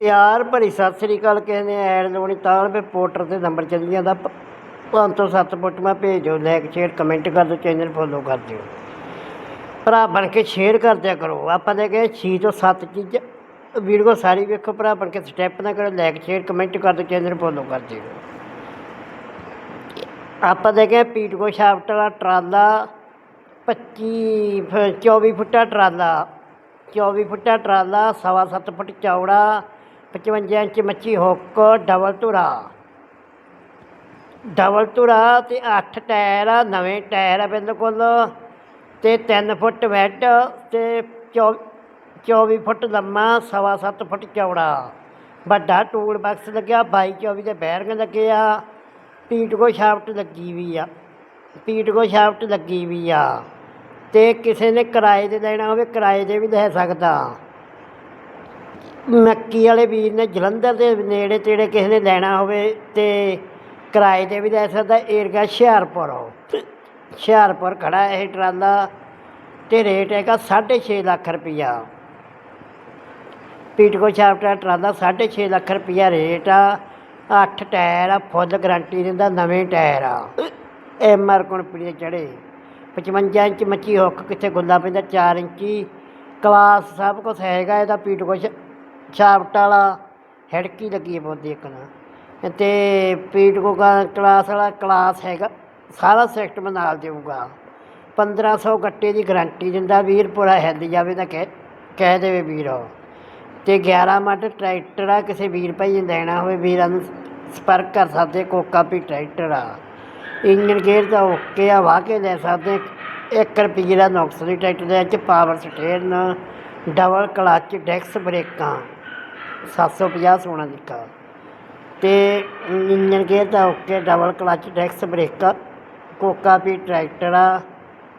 ਪਿਆਰ ਭਰੀ ਸਤਿ ਸ੍ਰੀ ਅਕਾਲ, ਕਹਿੰਦੇ ਐਡ ਲਾਉਣੀ ਤਾਂ ਵੀ ਪੋਰਟਰ ਤੇ ਨੰਬਰ ਚੱਲ ਜਾਂਦਾ। 5 ਤੋਂ 7 ਫੁੱਟ ਭੇਜ ਦਿਓ ਲਾਈਕ, ਸ਼ੇਅਰ, ਕਮੈਂਟ ਕਰ ਦਿਓ, ਚੈਨਲ ਫੋਲੋ ਕਰ ਦਿਓ। ਭਰਾ ਬਣ ਕੇ ਸ਼ੇਅਰ ਕਰ ਦਿਆ ਕਰੋ। ਆਪਾਂ ਦੇ ਗਏ 6 ਤੋਂ 7 ਚੀਜ਼, ਵੀਡੀਓ ਸਾਰੀ ਵੇਖੋ, ਭਰਾ ਬਣ ਕੇ ਸਟੈਪ ਨਾ ਕਰੋ, ਲਾਈਕ, ਸ਼ੇਅਰ, ਕਮੈਂਟ ਕਰ ਦਿਓ, ਚੈਨਲ ਫੋਲੋ ਕਰ ਦਿਓ। ਆਪਾਂ ਦੇ ਗਏ ਪੀਟਕੋ ਸ਼ਾਫਟ ਵਾਲਾ ਟਰਾਲਾ 25 ਫ- 24 ਫੁੱਟਾ ਟਰਾਲਾ 24 ਫੁੱਟਾ ਟਰਾਲਾ, ਸਵਾ ਸੱਤ ਫੁੱਟ ਚੌੜਾ 55 ਇੰਚ ਮੱਛੀ ਹੁੱਕ, ਡਬਲ ਧੁਰਾ। ਡਬਲ ਧੁਰਾ ਤੇ 8 ਟਾਇਰ ਆ, ਨਵੇਂ ਟਾਇਰ ਆ ਬਿਲਕੁਲ ਤੇ 3 ਫੁੱਟ ਵੈਡ ਤੇ 24 ਫੁੱਟ ਲੰਮਾ, ਸਵਾ ਸੱਤ ਫੁੱਟ ਚੌੜਾ। ਵੱਡਾ ਟੂਲ ਬਾਕਸ ਲੱਗਿਆ 22 24 ਦੇ ਬੈਰਿੰਗ ਲੱਗੇ ਆ। ਪੀਟਕੋ ਸ਼ਾਫਟ ਲੱਗੀ ਵੀ ਆ। ਪੀਟਕੋ ਸ਼ਾਫਟ ਲੱਗੀ ਵੀ ਆ। ਤੇ ਕਿਸੇ ਨੇ ਕਿਰਾਏ ਤੇ ਲੈਣਾ ਹੋਵੇ, ਕਿਰਾਏ ਤੇ ਵੀ ਲੈ ਸਕਦਾ। ਮੱਕੀ ਵਾਲੇ ਵੀਰ ਨੇ ਜਲੰਧਰ ਦੇ ਨੇੜੇ ਤੇੜੇ ਕਿਸੇ ਨੇ ਲੈਣਾ ਹੋਵੇ ਤੇ ਕਿਰਾਏ ਤੇ ਵੀ ਲੈ ਸਕਦਾ ਏਰੀਆ ਹੁਸ਼ਿਆਰਪੁਰ ਹੁਸ਼ਿਆਰਪੁਰ ਖੜਾ ਇਹ ਟਰਾਲਾ ਤੇ ਰੇਟ ਹੈਗਾ 6.5 ਲੱਖ ਰੁਪਈਆ। ਪੀਟਕੋ ਦਾ ਟਰਾਲਾ 6.5 ਲੱਖ ਰੁਪਈਆ ਰੇਟ ਆ। 8 ਟਾਇਰ ਆ ਫੁੱਲ ਗਾਰੰਟੀ ਦਿੰਦਾ ਨਵੇਂ ਟਾਇਰ ਆ। ਐਮ ਆਰ ਕੰਪਨੀ ਦੇ ਚੜੇ। 55 ਇੰਚ ਮੱਛੀ ਹੁੱਕ ਕਿੱਥੇ ਗੁੱਲਾ ਪੈਂਦਾ 4 ਇੰਚੀ। ਕਲਾਸ ਸਭ ਕੁਝ ਹੈਗਾ ਇਹਦਾ ਪੀਟਕੋ ਸ਼ਾਫਟ ਵਾਲਾ ਹਿੜਕੀ ਲੱਗੀ ਹੈ ਬੋਦੀ ਇੱਕ ਨਾ ਤੇ ਪੀਟਕੋ ਦਾ ਕਲਾਸ ਵਾਲਾ ਕਲਾਸ ਹੈਗਾ, ਸਾਰਾ ਸਿਸਟਮ ਨਾਲ ਦੇਊਗਾ। 1500 ਗੱਟੇ ਦੀ ਗਾਰੰਟੀ ਦਿੰਦਾ ਵੀਰ ਪੂਰਾ ਹਿੱਲ ਜਾਵੇ ਤਾਂ ਕਹਿ ਕਹਿ ਦੇਵੇ ਵੀਰ ਉਹ। ਤੇ 11 ਮੱਟ ਟਰੈਕਟਰ ਆ, ਕਿਸੇ ਵੀਰ ਭਾਈ ਨੇ ਲੈਣਾ ਹੋਵੇ, ਵੀਰਾਂ ਨੂੰ ਸੰਪਰਕ ਕਰ ਸਕਦੇ, ਕੋਕਾ ਵੀ ਟਰੈਕਟਰ ਆ। ਇੰਜਨ ਗੇਅਰ ਦਾ ਓਕੇ ਆ, ਵਾਹ ਕੇ ਲੈ ਸਕਦੇ 1 ਰੁਪਈਏ ਦਾ ਨੁਕਸ ਨਹੀਂ ਟਰੈਕਟਰ ਦੇ ਵਿੱਚ ਪਾਵਰ ਸਟੇਅਰ ਡਬਲ ਕਲਚ ਡੈਕਸ ਬ੍ਰੇਕਾਂ। 750 ਸੋਨਾ ਦਿੱਕਾ ਤੇ ਇੰਜਨ ਗੇਅਰ ਦਾ ਓਕੇ ਡਬਲ ਕਲਚ ਡੈਕਸ ਬ੍ਰੇਕਾਂ ਕੋਕਾ ਵੀ ਟਰੈਕਟਰ ਆ,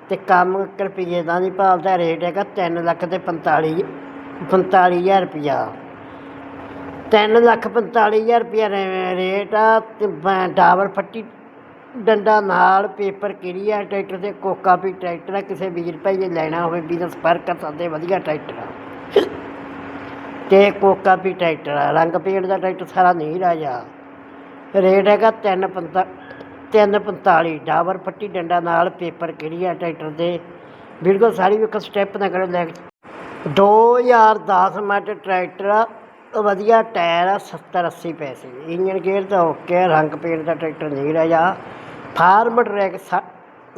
ਤੇ ਕੰਮ ਇੱਕ ਰੁਪਈਏ ਦਾ ਨਹੀਂ ਭਾਲਦਾ, ਰੇਟ ਹੈਗਾ 3 ਲੱਖ ਤੇ 45 45000 ਰੁਪਈਆ। 3 ਲੱਖ 45000 ਰੁਪਈਆ ਰੇ- ਰੇਟ ਆ, ਤੇ ਬ- ਡਾਬਰ ਫੱਟੀ ਡੰਡਾ ਨਾਲ ਪੇਪਰ ਕਿਹੜੀ ਆ, ਟਰੈਕਟਰ ਤੇ ਕੋਕਾ ਵੀ ਟਰੈਕਟਰ ਆ, ਕਿਸੇ ਵੀਰ ਭਾਈ ਨੇ ਲੈਣਾ ਹੋਵੇ ਵੀ ਤਾਂ ਸੰਪਰਕ ਕਰ ਸਕਦੇ ਵਧੀਆ ਟਰੈਕਟਰ ਆ। ਤੇ ਕੋਕਾ ਵੀ ਟਰੈਕਟਰ ਆ, ਰੰਗ ਪੇਂਟ ਦਾ ਟਰੈਕਟਰ ਸਾਰਾ ਨਹੀਂ ਰਹਿ ਰਾਜਾ ਰੇਟ ਹੈਗਾ 3 345 ਡਾਬਰ ਫੱਟੀ ਡੰਡਾ ਨਾਲ ਪੇਪਰ ਕਿਹੜੀ ਆ ਟਰੈਕਟਰ ਦੇ। ਬਿਲਕੁਲ ਸਾਰੀ ਇੱਕ ਸਟੈਪ ਨਾ ਕਰੋ, ਲੈ ਕੇ। 2010 ਮਾਡਲ ਟਰੈਕਟਰ ਆ ਵਧੀਆ ਟਾਇਰ ਆ 70 80 ਪੈਸੇ। ਇੰਜਨ ਗੇਅਰ ਤਾਂ ਓਕੇ ਰੰਗ ਪੇਂਟ ਦਾ ਟਰੈਕਟਰ ਨਹੀਂ ਰਹਿ ਰਿਹਾ ਫਾਰਮ ਟਰੈਕ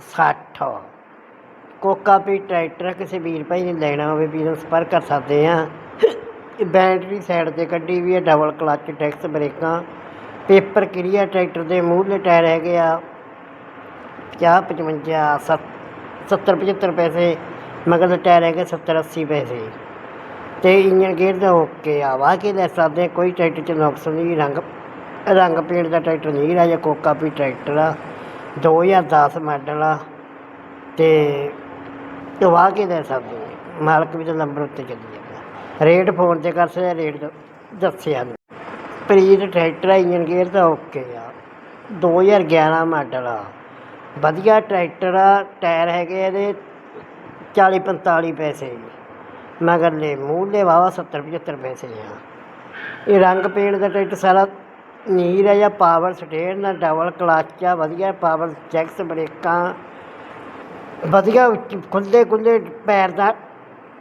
60 ਕੋਕਾ ਪੀ ਟਰੈਕਟਰ ਕਿਸੇ ਵੀਰ ਭਾਈ ਨੇ ਲੈਣਾ ਹੋਵੇ, ਵੀ ਸੰਪਰਕ ਕਰ ਸਕਦੇ ਆ। ਇਹ ਬੈਟਰੀ ਸਾਈਡ ਤੇ ਕੱਢੀ ਵੀ ਹੈ ਡਬਲ ਕਲਚ ਡੈਕਸ ਬ੍ਰੇਕਾਂ, ਪੇਪਰ ਕਿਰੀਆ ਟਰੈਕਟਰ ਦੇ ਮੂਹਰਲੇ ਟਾਇਰ ਹੈਗੇ ਆ 50 55 70 75 ਪੈਸੇ, ਮਗਰ ਦੇ ਟਾਇਰ ਹੈਗੇ 70 80 ਪੈਸੇ। ਤੇ ਇੰਜਨ ਗੇਅਰ ਦਾ ਓਕੇ ਆ, ਵਾਹ ਕੇ ਲੈ ਸਕਦੇ ਕੋਈ ਟਰੈਕਟਰ ਚ ਨੁਕਸ ਨਹੀਂ, ਰੰਗ ਰੰਗ ਪੇਂਟ ਦਾ ਟਰੈਕਟਰ ਨਹੀਂ ਰਾਜਾ ਕੋਕਾ ਵੀ ਟਰੈਕਟਰ ਆ 2010 ਮਾਡਲ ਆ, ਤੇ ਤੇ ਵਾਹ ਕੇ ਲੈ ਸਕਦੇ ਮਾਲਕ ਵੀ ਤਾਂ ਨੰਬਰ ਉੱਤੇ ਚੱਲੀ। ਰੇਟ ਫੋਨ ਤੇ ਕਰ ਸਕਦੇ ਰੇਟ ਦੱਸਿਆ ਨਹੀਂ ਪ੍ਰੀਤ ਟਰੈਕਟਰ ਆ ਇੰਜਨ ਗੇਅਰ ਤਾਂ ਓਕੇ ਆ। 2011 ਮਾਡਲ ਆ। ਵਧੀਆ ਟਰੈਕਟਰ ਆ, ਟਾਇਰ ਹੈਗੇ ਇਹਦੇ 40 45 ਪੈਸੇ। ਮਗਰਲੇ ਮੂਹਰਲੇ ਵਾਵਾ 70 75 ਪੈਸੇ ਆ। ਇਹ ਰੰਗ ਪੇਂਟ ਦਾ ਟਰੈਕਟਰ ਸਾਰਾ ਨੀਰ ਹੈ ਜਾਂ ਪਾਵਰ ਸਟੇਅਰਨ ਡਬਲ ਕਲਚ ਆ, ਵਧੀਆ ਪਾਵਰ ਚੈਕਸ ਬ੍ਰੇਕਾਂ। ਵਧੀਆ ਖੁੱਲੇ ਖੁੱਲੇ ਪੈਰ ਦਾ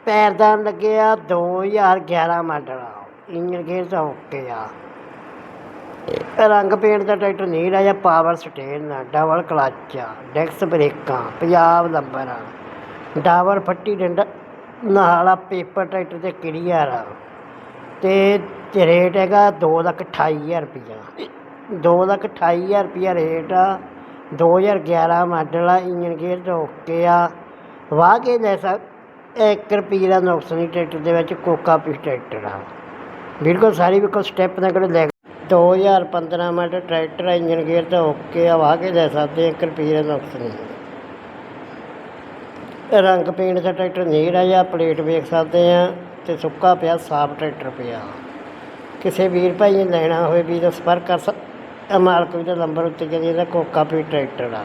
ਪੈਰਦਾਨ ਲੱਗੇ ਆ 2011 ਮਾਡਲ। ਆ ਇੰਜਨ ਗੇਅਰ ਦਾ ਓਕੇ ਆ। ਰੰਗ ਪੇਂਟ ਦਾ ਟਰੈਕਟਰ ਨਹੀਂ ਜਾਂ ਪਾਵਰ ਸਟੇਰਨ ਆ ਡਬਲ ਕਲਚ ਆ ਡੈਕਸ ਬ੍ਰੇਕਾਂ, ਪੰਜਾਬ ਨੰਬਰ ਆ। ਡਾਵਰ ਫੱਟੀ ਡੰਡਾ ਨਾਲਾ ਪੇਪਰ ਟਰੈਕਟਰ ਤੇ ਕਲੀਅਰ ਆ। ਤੇ ਰੇਟ ਹੈਗਾ ਦੋ ਲੱਖ ਅਠਾਈ ਹਜ਼ਾਰ ਰੁਪਈਆ। ਦੋ ਲੱਖ ਅਠਾਈ ਹਜ਼ਾਰ ਰੁਪਈਆ ਰੇਟ ਆ। 2011 ਮਾਡਲ ਆ ਇੰਜਨ ਗੇਅਰ ਦਾ ਓਕੇ ਆ। ਵਾਹ ਕੇ ਲੈ ਸਕ 1 ਰੁਪਈਏ ਦਾ ਨੁਕਸ ਨਹੀਂ, ਟਰੈਕਟਰ ਦੇ ਵਿੱਚ ਕੋਕਾ ਪੀ ਟਰੈਕਟਰ ਆ। ਬਿਲਕੁਲ ਸਾਰੀ ਬਿਲਕੁਲ ਸਟੈਪ ਨਾ ਕਰੋ, ਲੈ 2015 ਮਾਡਲ ਟਰੈਕਟਰ ਆ ਇੰਜਨ ਗੇਅਰ ਦਾ ਓਕੇ ਆ, ਵਾਹ ਕੇ ਲੈ ਸਕਦੇ 1 ਰੁਪਈਏ ਦਾ ਨੁਕਸ ਨਹੀਂ। ਰੰਗ ਪੇਂਟ ਦਾ ਟਰੈਕਟਰ ਨਹੀਂ ਰਿਹਾ ਪਲੇਟ ਵੇਖ ਸਕਦੇ ਆ ਤੇ ਸੁੱਕਾ ਪਿਆ, ਸਾਫ਼ ਟਰੈਕਟਰ ਪਿਆ। ਕਿਸੇ ਵੀਰ ਭਾਈ ਨੇ ਲੈਣਾ ਹੋਵੇ ਵੀ ਤਾਂ ਸੰਪਰਕ ਕਰ ਸਕ ਮਾਲਕ ਵੀ ਦਾ ਨੰਬਰ ਉੱਤੇ ਜਿਹੜੀ ਇਹਦਾ ਕੋਕਾ ਪੀ ਟਰੈਕਟਰ ਆ।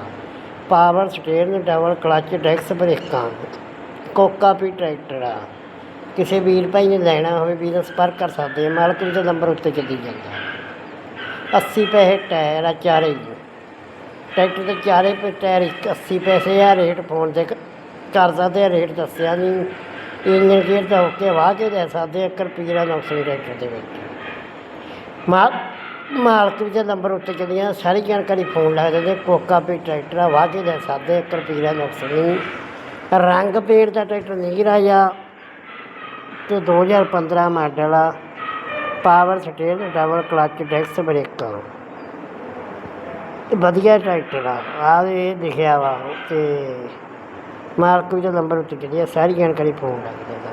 ਪਾਵਰ ਸਟੇਅਰਨ ਡਬਲ ਕਲਚ ਡੈਕਸ ਬ੍ਰੇਕਾਂ ਕੋਕਾ ਪੀ ਟਰੈਕਟਰ ਆ। ਕਿਸੇ ਵੀਰ ਭਾਈ ਨੇ ਲੈਣਾ ਹੋਵੇ, ਵੀਰ ਸੰਪਰਕ ਕਰ ਸਕਦੇ ਆ। ਮਾਲਕ ਜੀ ਦਾ ਨੰਬਰ ਉੱਤੇ ਚੱਲੀ ਜਾਂਦਾ। 80 ਪੈਸੇ ਟਾਇਰ ਆ ਚਾਰੇ ਹੀ ਟਰੈਕਟਰ ਦੇ ਚਾਰੇ ਪੇ, ਟਾਇਰ ਇੱਕ 80 ਪੈਸੇ ਆ, ਰੇਟ ਫੋਨ ਤੇ ਕਰ ਸਕਦੇ ਆ, ਰੇਟ ਦੱਸਿਆ ਨਹੀਂ। ਇੰਜਨ ਗੇਅਰ ਤਾਂ ਕੇ ਵਾਹ ਕੇ ਦੇ ਸਕਦੇ ਆ 1 ਰੁਪਈਏ ਟਰੈਕਟਰ ਦੇ ਵਿੱਚ। ਮਾਲ ਮਾਲਕ ਜੀ ਦਾ ਨੰਬਰ ਉੱਤੇ ਚੱਲੀਆਂ, ਸਾਰੀ ਜਾਣਕਾਰੀ ਫੋਨ ਲਾ ਦਿੰਦੇ ਕੋਕਾ ਪੇ ਟਰੈਕਟਰ ਆ, ਵਾਹ ਕੇ ਦੇ ਸਕਦੇ 1 ਰੁਪਈਏ ਦਾ ਰੰਗ ਪੇੜ ਦਾ ਟਰੈਕਟਰ ਨਹੀਂ ਰਾਜਾ ਤੇ 2015 ਮਾਡਲ ਆ। ਪਾਵਰ ਸਟੇਲ ਡਬਲ ਕਲਚ ਡੈਕਸ ਬ੍ਰੇਕਾਂ ਵਧੀਆ ਟਰੈਕਟਰ ਆ। ਆ ਇਹ ਦਿਖਿਆ ਵਾ ਤੇ ਮਾਲਕ ਵੀ ਦਾ ਨੰਬਰ ਉੱਤੇ ਚੱਲਿਆ ਸਾਰੀ ਜਾਣਕਾਰੀ ਫੋਨ ਲੱਗਦਾ ਤਾਂ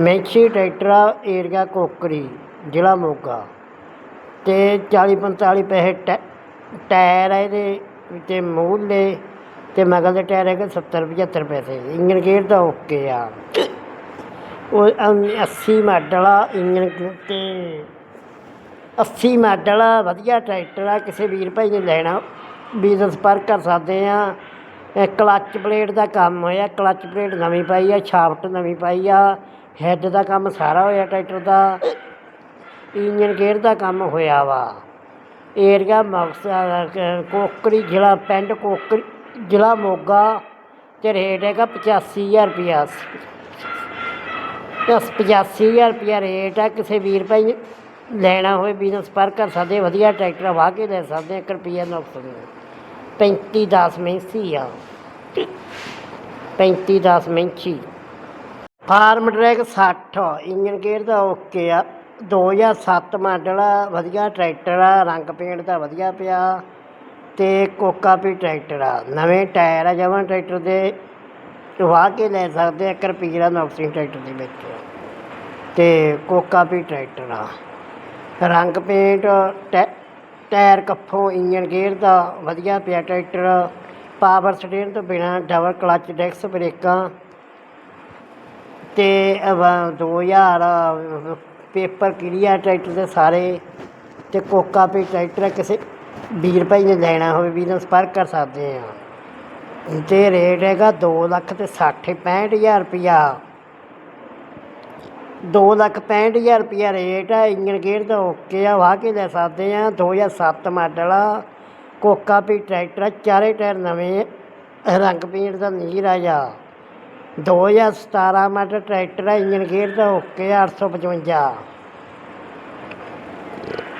ਮੈਂਛੀ ਟਰੈਕਟਰ ਆ, ਏਰੀਆ ਕੋਕਰੀ, ਜ਼ਿਲ੍ਹਾ ਮੋਗਾ। ਤੇ 40 45 ਪੈਸੇ ਟੈ- ਟਾਇਰ ਆ ਇਹਦੇ, ਤੇ ਮੂਹਰੇ ਤੇ ਮਗਲ ਦੇ ਟਾਇਰ ਹੈਗੇ 70 75 ਪੈਸੇ। ਇੰਜਨ ਗੇਅਰ ਤਾਂ ਓਕੇ ਆ। ਉਹ ਅਮ 80 ਮਾਡਲ ਆ ਇੰਜਨ ਤੇ 80 ਮਾਡਲ ਆ, ਵਧੀਆ ਟਰੈਕਟਰ ਆ। ਕਿਸੇ ਵੀਰ ਭਾਈ ਨੇ ਲੈਣਾ ਬਿਜ਼ਨਸ ਸੰਪਰਕ ਕਰ ਸਕਦੇ ਆ। ਇਹ ਕਲੱਚ ਪਲੇਟ ਦਾ ਕੰਮ ਹੋਇਆ ਕਲੱਚ ਪਲੇਟ ਨਵੀਂ ਪਾਈ ਆ ਛਾਫਟ ਨਵੀਂ ਪਾਈ ਆ। ਹੈੱਡ ਦਾ ਕੰਮ ਸਾਰਾ ਹੋਇਆ ਟਰੈਕਟਰ ਦਾ। ਇੰਜਨ ਗੇਅਰ ਦਾ ਕੰਮ ਹੋਇਆ ਵਾ। ਏਰੀਆ ਮਕਸਦ ਕੋਕਰੀ ਜ਼ਿਲ੍ਹਾ ਪਿੰਡ ਕੋਕਰੀ ਜ਼ਿਲ੍ਹਾ ਮੋਗਾ ਤੇ ਰੇਟ ਹੈਗਾ 85000 ਰੁਪਿਆ ਦਸ ਪਚਾਸੀ ਹਜ਼ਾਰ ਰੁਪਇਆ ਰੇਟ ਆ, ਕਿਸੇ ਵੀਰ ਭਾਈ ਲੈਣਾ ਹੋਵੇ ਬਿਜ਼ਨਸ ਪਰ ਕਰ ਸਕਦੇ, ਵਧੀਆ ਟਰੈਕਟਰ ਵਾਹ ਕੇ ਲੈ ਸਕਦੇ, ਇੱਕ ਰੁਪਈਆ ਨੁਕਸ ਨਹੀਂ ਪੈਂਤੀ ਦਸ ਮੈਂਸੀ ਆ। ਪੈਂਤੀ ਦਸ Massey Farmtrac 60 engine gear ਦਾ ਓਕੇ ਆ। 2007 ਮਾਡਲ ਆ, ਵਧੀਆ ਟਰੈਕਟਰ ਆ, ਰੰਗ ਪੇਂਟ ਦਾ ਵਧੀਆ ਪਿਆ। ਤੇ ਕੋਕਾ ਵੀ ਟਰੈਕਟਰ ਆ। ਨਵੇਂ ਟਾਇਰ ਆ, ਜਮਾਂ ਟਰੈਕਟਰ ਦੇ। ਵਾਹ ਕੇ ਲੈ ਸਕਦੇ ਆ 1 ਰੁਪਈਏ ਦਾ ਨੌਕਸੀ ਟਰੈਕਟਰ ਦੇ ਵਿੱਚ। ਤੇ ਕੋਕਾ ਵੀ ਟਰੈਕਟਰ ਆ। ਰੰਗ ਪੇਂਟ, ਟੈ- ਟਾਇਰ ਕੱਫੋਂ ਇੰਜਨ ਗੇਅਰ ਦਾ ਵਧੀਆ ਪਿਆ ਟਰੈਕਟਰ। ਪਾਵਰ ਸਟੇਅਰ ਤੋਂ ਬਿਨਾ ਡਬਲ ਕਲਚ ਡੈਕਸ ਬ੍ਰੇਕਾਂ। ਤੇ ਅਵ- 2000 ਪੇਪਰ ਕਲੀਅਰ ਟਰੈਕਟਰ ਦੇ ਸਾਰੇ। ਤੇ ਕੋਕਾ ਵੀ ਟਰੈਕਟਰ ਕਿਸੇ ਵੀਰ ਭਾਈ ਨੇ ਲੈਣਾ ਹੋਵੇ ਵੀਰ ਨਾਲ ਸੰਪਰਕ ਕਰ ਸਕਦੇ ਆ ਅਤੇ ਰੇਟ ਹੈਗਾ ਦੋ ਲੱਖ ਅਤੇ ਸੱਠ ਪੈਂਹਠ ਹਜ਼ਾਰ ਰੁਪਈਆ ਦੋ ਲੱਖ ਪੈਂਹਠ ਹਜ਼ਾਰ ਰੁਪਈਆ ਰੇਟ ਆ ਇੰਜਨ ਗੇਅਰ ਦਾ ਓਕੇ ਆ ਵਾਹ ਕੇ ਲੈ ਸਕਦੇ ਆ 2007 ਮਾਡਲ ਆ ਕੋਕਾ ਵੀ ਟਰੈਕਟਰ ਆ, ਚਾਰੇ ਟਾਇਰ ਨਵੇਂ ਰੰਗ ਪੇਂਟ ਦਾ ਨਹੀਂ ਰਾਜਾ 2017 ਮਾਡਲ ਟਰੈਕਟਰ ਆ ਇੰਜਨ ਗੇਅਰ ਦਾ ਓਕੇ ਆ 855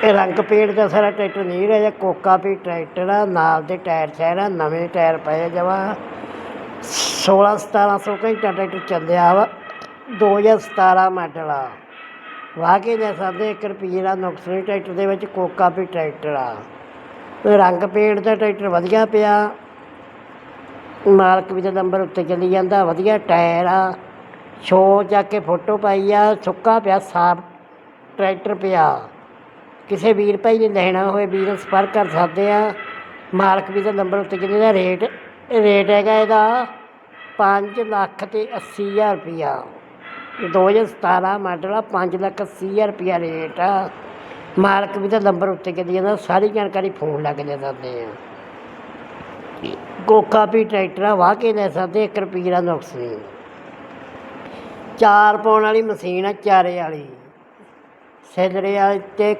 ਇਹ ਰੰਗ ਪੇਂਟ ਦਾ ਸਾਰਾ ਟਰੈਕਟਰ ਨਹੀਂ ਰਿਹਾ ਕੋਕਾ ਵੀ ਟਰੈਕਟਰ ਆ, ਨਾਲ ਦੇ ਟਾਇਰ ਸ਼ਾਇਰ ਆ, ਨਵੇਂ ਟਾਇਰ ਪਏ ਆ ਜਵਾ 16 1700 ਘੰਟਾ ਟਰੈਕਟਰ ਚੱਲਿਆ ਵਾ 2017 ਮਾਡਲ ਆ। ਵਾਹ ਕੇ ਲੈ ਸਕਦੇ 1 ਰੁਪਈਏ ਦਾ ਨੁਕਸ ਟਰੈਕਟਰ ਦੇ ਵਿੱਚ, ਕੋਕਾ ਵੀ ਟਰੈਕਟਰ ਆ। ਤੇ ਰੰਗ ਪੇਂਟ ਦਾ ਟਰੈਕਟਰ ਵਧੀਆ ਪਿਆ। ਮਾਲਕ ਵੀ ਦਾ ਨੰਬਰ ਉੱਤੇ ਚੱਲੀ ਜਾਂਦਾ, ਵਧੀਆ ਟਾਇਰ ਆ। ਸ਼ੋ ਜਾ ਕੇ ਫੋਟੋ ਪਾਈ ਆ, ਸੁੱਕਾ ਪਿਆ, ਸਾਫ਼ ਟਰੈਕਟਰ ਪਿਆ। ਕਿਸੇ ਵੀਰ ਭਾਈ ਨੇ ਲੈਣਾ ਹੋਵੇ, ਵੀਰ ਸੰਪਰਕ ਕਰ ਸਕਦੇ ਆ ਮਾਲਕ ਵੀ ਦਾ ਨੰਬਰ ਉੱਤੇ ਕਿੰਨੇ ਦਾ ਰੇਟ ਰੇਟ ਹੈਗਾ ਇਹਦਾ 5 ਲੱਖ ਤੇ 80 ਹਜ਼ਾਰ ਰੁਪਿਆ 2017 ਮਾਡਲ ਆ 5 ਲੱਖ 80 ਹਜ਼ਾਰ ਰੁਪਿਆ ਰੇਟ ਆ। ਮਾਲਕ ਵੀ ਦਾ ਨੰਬਰ ਉੱਤੇ ਕਿੰਨੇ ਜਾਂਦਾ ਸਾਰੀ ਜਾਣਕਾਰੀ ਫੋਨ ਲਾ ਕੇ ਲੈ ਸਕਦੇ ਆ। ਕੋਕਾ ਵੀ ਟਰੈਕਟਰ ਆ, ਵਾਹ ਕੇ ਲੈ ਸਕਦੇ 1 ਰੁਪਈਏ ਦਾ ਨੁਕਸ ਨਹੀਂ ਚਾਰ ਪਾਉਣ ਵਾਲੀ ਮਸ਼ੀਨ ਆ, ਚਾਰੇ ਵਾਲੀ। ਸੈਲਰੇ ਵਾਲੀ ਤੇ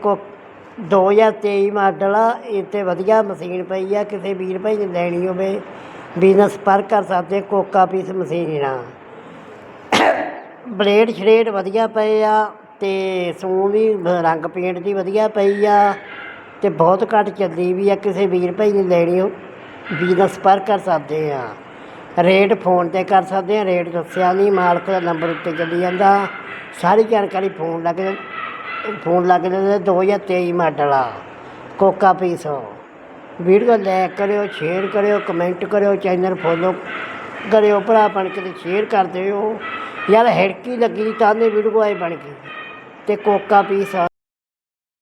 ਕੋ 2023 ਮਾਡਲ ਆ ਇਹ ਤੇ ਵਧੀਆ ਮਸ਼ੀਨ ਪਈ ਆ, ਕਿਸੇ ਵੀਰ ਭਾਈ ਨੇ ਲੈਣੀ ਹੋਵੇ ਬਿਜ਼ਨਸ ਪਰ ਕਰ ਸਕਦੇ ਕੋਕਾ ਪੀਸ ਮਸ਼ੀਨ ਆ। ਬਲੇਡ ਸ਼ਰੇਡ ਵਧੀਆ ਪਏ ਆ ਅਤੇ ਸੂੰ ਵੀ, ਰੰਗ ਪੇਂਟ ਦੀ ਵਧੀਆ ਪਈ ਆ ਅਤੇ ਬਹੁਤ ਘੱਟ ਚੱਲੀ ਵੀ ਆ, ਕਿਸੇ ਵੀਰ ਭਾਈ ਨੇ ਲੈਣੀ ਹੋ ਬਿਜ਼ਨਸ ਪਰ ਕਰ ਸਕਦੇ ਆ। ਰੇਟ ਫੋਨ ਤੇ ਕਰ ਸਕਦੇ ਆ ਰੇਟ ਦੱਸਿਆ ਨਹੀਂ ਮਾਲਕ ਦਾ ਨੰਬਰ ਉੱਤੇ ਚੱਲੀ ਜਾਂਦਾ, ਸਾਰੀ ਜਾਣਕਾਰੀ ਫੋਨ ਲੱਗ ਫੋਨ ਲੱਗ ਜਾਂਦਾ 2023 ਮਾਡਲ ਆ, ਕੋਕਾ ਪੀਸ ਵੀਡੀਓ ਲਾਈਕ ਕਰਿਓ, ਸ਼ੇਅਰ ਕਰਿਓ, ਕਮੈਂਟ ਕਰਿਓ, ਚੈਨਲ ਫੋਲੋ ਕਰਿਓ, ਭਰਾ ਬਣ ਕੇ ਤੇ ਸ਼ੇਅਰ ਕਰ ਦਿਓ। ਯਾਰ, ਹਿੜਕੀ ਲੱਗੀ ਤਾਂ ਨੇ ਵੀਡੀਓ ਆਏ ਬਣ ਗਈ। ਤੇ ਕੋਕਾ ਪੀਸ